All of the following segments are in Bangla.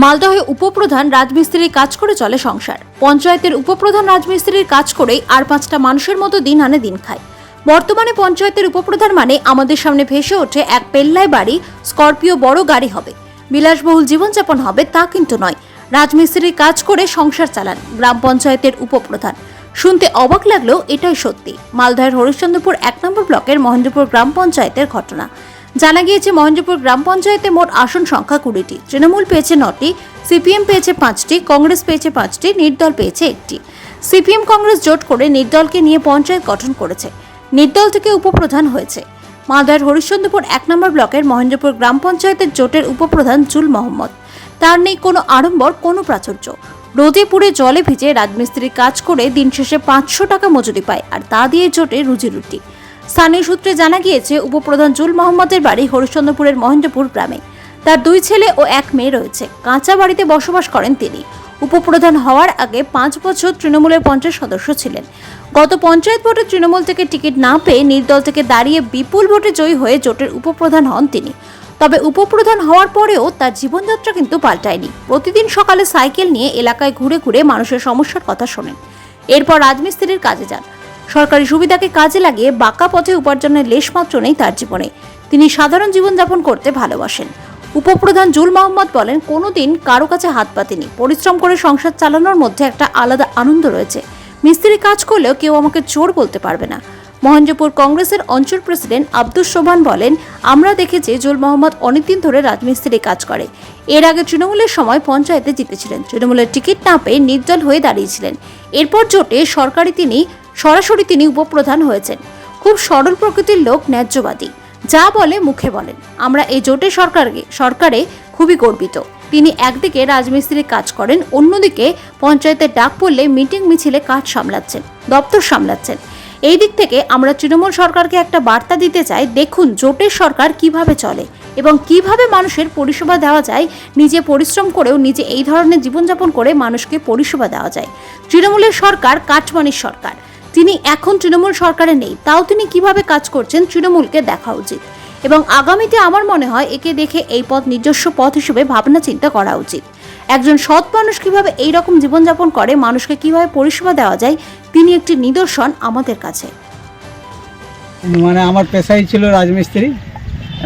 মালদহে উপপ্রধান রাজমিস্ত্রির কাজ করে চলে সংসার। পঞ্চায়েতের উপপ্রধান রাজমিস্ত্রির কাজ করেই আর পাঁচটা মানুষের মতো দিন আনে দিন খায়। বর্তমানে পঞ্চায়েতের উপপ্রধান মানে আমাদের সামনে ভেসে ওঠে এক পেল্লায় বাড়ি, স্করপিও বড় গাড়ি হবে। বিলাসবহুল জীবনযাপন হবে তা কিন্তু নয়। রাজমিস্ত্রির কাজ করে সংসার চালান গ্রাম পঞ্চায়েতের উপপ্রধান। শুনতে অবাক লাগলেও এটাই সত্যি। মালদহের হরিশ্চন্দ্রপুর এক নম্বর ব্লকের মহেন্দ্রপুর গ্রাম পঞ্চায়েতের ঘটনা। জানা গিয়েছে, মহেন্দ্রপুর গ্রাম পঞ্চায়েতে মোট আসন সংখ্যা কুড়িটি। তৃণমূল পেয়েছে নটি, সিপিএম পেয়েছে পাঁচটি, কংগ্রেস পেয়েছে পাঁচটি, নির্দল পেয়েছে একটি। সিপিএম কংগ্রেস জোট করে নির্দলকে নিয়ে পঞ্চায়েত গঠন করেছে। নির্দল থেকে উপপ্রধান হয়েছে। মালদার হরিশ্চন্দ্রপুর এক নম্বর ব্লকের মহেন্দ্রপুর গ্রাম পঞ্চায়েতের জোটের উপপ্রধান জুল মোহাম্মদ। তার নেই কোনো আড়ম্বর, কোনো প্রাচুর্য। রোদে পুড়ে জলে ভিজে রাজমিস্ত্রির কাজ করে দিন শেষে পাঁচশো টাকা মজুরি পায়, আর তা দিয়ে জোটে রুজি রুটি স্থানীয় সূত্রে জানা গিয়েছে, উপপ্রধান জুল মোহাম্মদের বাড়ি হরিশ্চন্দ্রপুরের মহেন্দ্রপুর গ্রামে। তার দুই ছেলে ও এক মেয়ে রয়েছে। কাঁচা বাড়িতে বসবাস করেন তিনি। উপপ্রধান হওয়ার আগে পাঁচ বছর তৃণমূলের পঞ্চায়েত সদস্য ছিলেন। গত পঞ্চায়েত ভোটে তৃণমূল থেকে টিকিট না পেয়ে নির্দল থেকে দাঁড়িয়ে বিপুল ভোটে জয়ী হয়ে জোটের উপপ্রধান হন তিনি। তবে উপপ্রধান হওয়ার পরেও তার জীবনযাত্রা কিন্তু পাল্টায়নি। প্রতিদিন সকালে সাইকেল নিয়ে এলাকায় ঘুরে ঘুরে মানুষের সমস্যার কথা শোনেন। এরপর রাজমিস্ত্রির কাজে যান। সরকারি সুবিধাকে কাজে লাগিয়ে বাঁকা পথে উপার্জনের লেশমাত্র নেই তার জীবনে। তিনি সাধারণ জীবনযাপন করতে ভালোবাসেন। উপপ্রধান জুল মোহাম্মদ বলেন, কোনোদিন কারও কাছে হাত পাতেনি। পরিশ্রম করে সংসার চালানোর মধ্যে একটা আলাদা আনন্দ রয়েছে। মিস্ত্রি কাজ করলেও কেউ আমাকে চোর বলতে পারবে না। মহেন্দ্রপুর কংগ্রেসের অঞ্চল প্রেসিডেন্ট আব্দুস সোবান বলেন, আমরা দেখেছি জুল মোহাম্মদ অনেকদিন ধরে রাজমিস্ত্রি কাজ করে। এর আগে তৃণমূলের সময় পঞ্চায়েতে জিতেছিলেন। তৃণমূলের টিকিট না পেয়ে নির্দল হয়ে দাঁড়িয়েছিলেন। এরপর জোটে সরকারি তিনি সরাসরি তিনি উপপ্রধান হয়েছেন। খুব সরল প্রকৃতির লোক, ন্যায্যবাদী। যা বলে মুখে বলেন। আমরা এই জোটে সরকারকে, সরকারে খুবই গর্বিত। তিনি একদিকে রাজমিস্ত্রির কাজ করেন, অন্যদিকে পঞ্চায়েতের ডাক পড়লে মিটিং মিছিলে কাজ সামলাচ্ছেন, দপ্তর সামলাচ্ছেন। এই দিক থেকে আমরা তৃণমূল সরকারকে একটা বার্তা দিতে চাই, দেখুন জোটের সরকার কীভাবে চলে এবং কীভাবে মানুষের পরিষেবা দেওয়া যায়, নিজে পরিশ্রম করেও নিজে এই ধরনের জীবনযাপন করে মানুষকে পরিষেবা দেওয়া যায়। তৃণমূলের সরকার কাটমানির সরকার। তিনি এখন তৃণমূল সরকারে নেই। তাও তিনি কীভাবে কাজ করছেন তৃণমূলকে দেখা উচিত। এবং আগামীতে আমার মনে হয় একে দেখে এই পথ নিজস্ব পথ হিসেবে ভাবনা চিন্তা করা উচিত। একজন সৎ মানুষ কীভাবে এই রকম জীবনযাপন করে, মানুষকে কীভাবে পরিষেবা দেওয়া যায়, তিনি একটি নিদর্শন আমাদের কাছে। মানে আমার পেশাই ছিল রাজমিস্ত্রি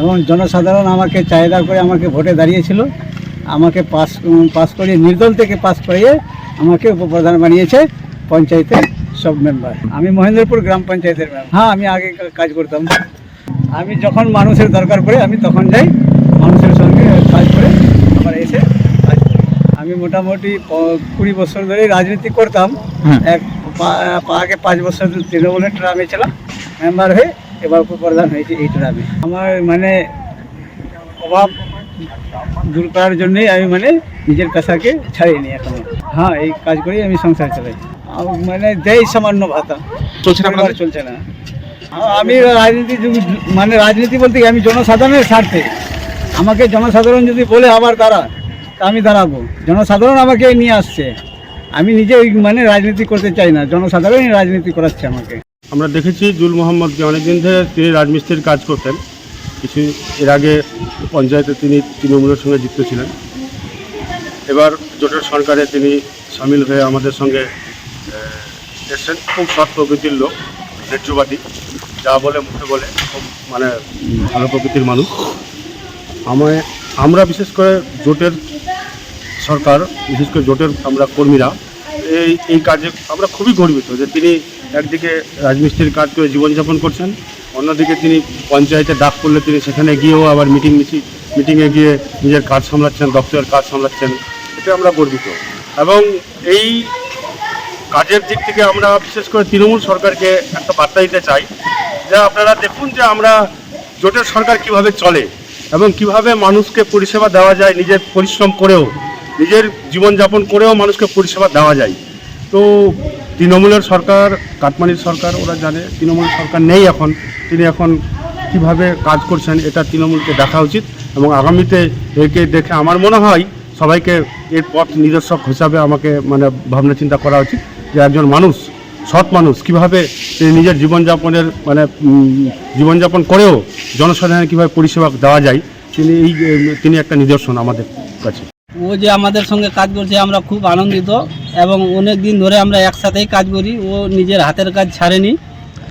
এবং জনসাধারণ আমাকে চাহিদা করে আমাকে ভোটে দাঁড়িয়েছিল। আমাকে পাস পাস করিয়ে নির্দল থেকে পাস করিয়ে আমাকে উপপ্রধান বানিয়েছে পঞ্চায়েতের সব মেম্বার আমি মহেন্দ্রপুর গ্রাম পঞ্চায়েতের মেম্বার হ্যাঁ আমি আগে কাজ করতাম। আমি যখন মানুষের দরকার পড়ে আমি তখন যাই মানুষের সঙ্গে কাজ করে আবার এসে কাজ করি। আমি মোটামুটি কুড়ি বছর ধরে রাজনীতি করতাম। এক পা- পা- আগে পাঁচ বছর তৃণমূলের ট্রামে ছিলাম। মেম্বার হয়ে এবার উপপ্রধান হয়েছে এই ট্রামে। আমার মানে অভাব দূর করার জন্যই আমি মানে নিজের পেশাকে ছাড়িয়ে এখনও। হ্যাঁ এই কাজ করেই আমি সংসার চালাই। মানে দেয় সামান্য ভাতা। চলছে না আপনাদের? চলছে না। আমি রাজনীতি মানে রাজনীতি বলতে কি আমি জনসাধারণের স্বার্থে। আমাকে জনসাধারণ যদি বলে আবার দাঁড়া তা আমি দাঁড়াবো। জনসাধারণ আমাকে নিয়ে আসছে। আমি নিজে ওই মানে রাজনীতি করতে চাই না। জনসাধারণই রাজনীতি করাচ্ছে আমাকে। আমরা দেখেছি জুল মোহাম্মদকে অনেকদিন ধরে তিনি রাজমিস্ত্রির কাজ করতেন। কিছু এর আগে পঞ্চায়েতে তিনি তৃণমূলের সঙ্গে যুক্ত ছিলেন। এবার জোটের সরকারে তিনি সামিল হয়ে আমাদের সঙ্গে এসছেন খুব সৎ প্রকৃতির লোক ন্যায্যবাদী যা বলে মুখে বলে, খুব মানে ভালো প্রকৃতির মানুষ। আমায়, আমরা বিশেষ করে জোটের সরকার, বিশেষ করে জোটের আমরা কর্মীরা, এই এই কাজে আমরা খুবই গর্বিত যে তিনি একদিকে রাজমিস্ত্রির কাজ করে জীবনযাপন করছেন, অন্যদিকে তিনি পঞ্চায়েতে ডাক করলে তিনি সেখানে গিয়েও আবার মিটিং মিছিল মিটিংয়ে গিয়ে নিজের কাজ সামলাচ্ছেন, দপ্তরের কাজ সামলাচ্ছেন, এতে আমরা গর্বিত। এবং এই কাজের দিক থেকে আমরা বিশেষ করে তৃণমূল সরকারকে একটা বার্তা দিতে চাই যে আপনারা দেখুন যে আমরা জোটের সরকার কীভাবে চলে এবং কীভাবে মানুষকে পরিষেবা দেওয়া যায়, নিজের পরিশ্রম করেও, নিজের জীবনযাপন করেও মানুষকে পরিষেবা দেওয়া যায়। তো তৃণমূলের সরকার, কাটমানির সরকার, ওরা জানে তৃণমূল সরকার নেই এখন। তিনি এখন কীভাবে কাজ করছেন এটা তৃণমূলকে দেখা উচিত এবং আগামীতে একে দেখে আমার মনে হয় সবাইকে এর পথ নিদর্শক হিসাবে আমাকে মানে ভাবনা চিন্তা করা উচিত। যে একজন মানুষ, সৎ মানুষ, কীভাবে নিজের জীবনযাপনের মানে জীবনযাপন করেও জনসাধারণের কীভাবে পরিষেবা দেওয়া যায়, তিনি এই, তিনি একটা নিদর্শন আমাদের কাছে। ও যে আমাদের সঙ্গে কাজ করছে, আমরা খুব আনন্দিত এবং অনেক দিন ধরে আমরা একসাথেই কাজ করি, ও নিজের হাতের কাজ ছাড়েনি।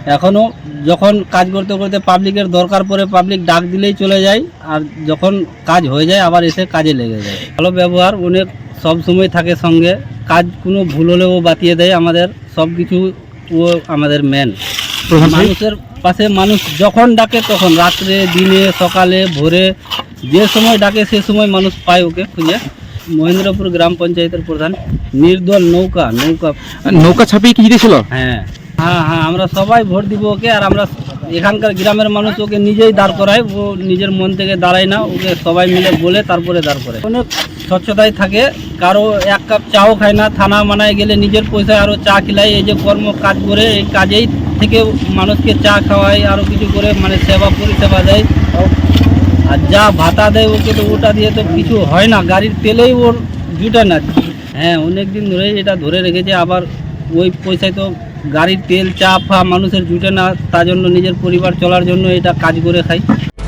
এখনও যখন কাজ করতে করতে পাবলিকের দরকার পড়ে পাবলিক ডাক দিলেই চলে যায় আর যখন কাজ হয়ে যায় আবার এসে কাজে লেগে যায়। ভালো ব্যবহার অনেক সব সময় থাকে সঙ্গে। কাজ কোনো ভুল হলেও বাতিয়ে দেয় আমাদের সব কিছু ও আমাদের মেন মানুষের পাশে মানুষ যখন ডাকে তখন রাত্রে দিনে সকালে ভোরে যে সময় ডাকে সে সময় মানুষ পায় ওকে খুঁজে। মহেন্দ্রপুর গ্রাম পঞ্চায়েতের প্রধান নির্দল নৌকা নৌকা। নৌকা ছাপিয়ে কি জিতেছিল হ্যাঁ। হ্যাঁ হ্যাঁ আমরা সবাই ভোট দিব ওকে, আর আমরা এখানকার গ্রামের মানুষ ওকে নিজেই দাঁড় করায় ও নিজের মন থেকে দাঁড়ায় না, ওকে সবাই মিলে বলে তারপরে দাঁড় করে। অনেক স্বচ্ছতায় থাকে, কারও এক কাপ চাও খায় না, থানা মানায় গেলে নিজের পয়সায় আরও চা খিলায় এই যে কর্ম কাজ করে, এই কাজেই থেকে মানুষকে চা খাওয়ায় আরও কিছু করে মানে সেবা পরিষেবা দেয়। আর যা ভাতা দেয় ওকে তো ওটা দিয়ে তো কিছু হয় না, গাড়ির তেলেই ওর জুটে না হ্যাঁ অনেক দিন ধরেই এটা ধরে রেখেছে, আবার ওই পয়সায় তো গাড়ির তেল, চা, ফা, মানুষের জুটে না তার জন্য নিজের পরিবার চলার জন্য এটা কাজ করে খাই।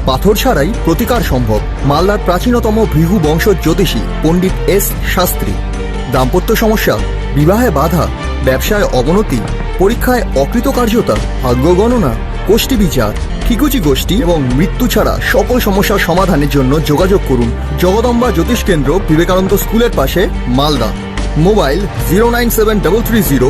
পাথর ছাড়াই প্রতিকার সম্ভব। মালদার প্রাচীনতম ভৃহু বংশ জ্যোতিষী পণ্ডিত এস শাস্ত্রী। দাম্পত্য সমস্যা, বিবাহে বাধা, ব্যবসায় অবনতি, পরীক্ষায় অকৃতকার্যতা, ভাগ্য গণনা, গোষ্ঠী বিচার, ঠিকুচি গোষ্ঠী এবং মৃত্যু ছাড়া সকল সমস্যার সমাধানের জন্য যোগাযোগ করুন জগদম্বা জ্যোতিষ কেন্দ্র বিবেকানন্দ স্কুলের পাশে Malda. Mobile zero nine seven double three zero